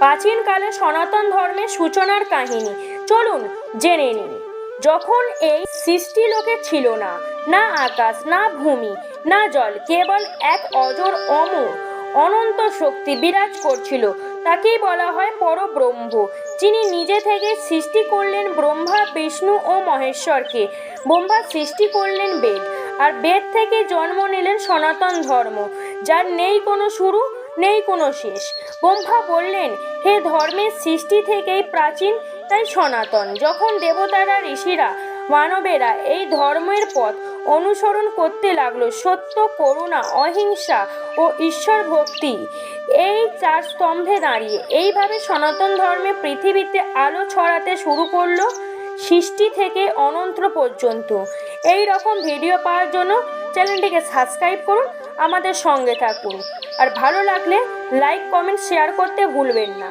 প্রাচীনকালে সনাতন ধর্মের সূচনার কাহিনী। চলুন জেনে নিন যখন এই সৃষ্টি লোকে ছিল না না আকাশ, না ভূমি, না জল, কেবল এক অজর অমর অনন্ত শক্তি বিরাজ করছিল। তাকেই বলা হয় পরব্রহ্ম, যিনি নিজে থেকে সৃষ্টি করলেন ব্রহ্মা, বিষ্ণু ও মহেশ্বরকে। ব্রহ্মা সৃষ্টি করলেন বেদ, আর বেদ থেকে জন্ম নিলেন সনাতন ধর্ম, যার নেই কোনো শুরু নেই কোনো শেষ। ব্রহ্মা বললেন, হে ধর্মের সৃষ্টি থেকেই প্রাচীন, তাই সনাতন। যখন দেবতারা, ঋষিরা, মানবেরা এই ধর্মের পথ অনুসরণ করতে লাগল, সত্য, করুণা, অহিংসা ও ঈশ্বর ভক্তি, এই চার স্তম্ভে দাঁড়িয়ে এইভাবে সনাতন ধর্মে পৃথিবীতে আলো ছড়াতে শুরু করল সৃষ্টি থেকে অনন্ত পর্যন্ত। এই রকম ভিডিও পাওয়ার জন্য চ্যানেলটিকে সাবস্ক্রাইব করুন আমাদের সঙ্গে থাকুন। আর ভালো লাগলে লাইক কমেন্ট শেয়ার করতে ভুলবেন না।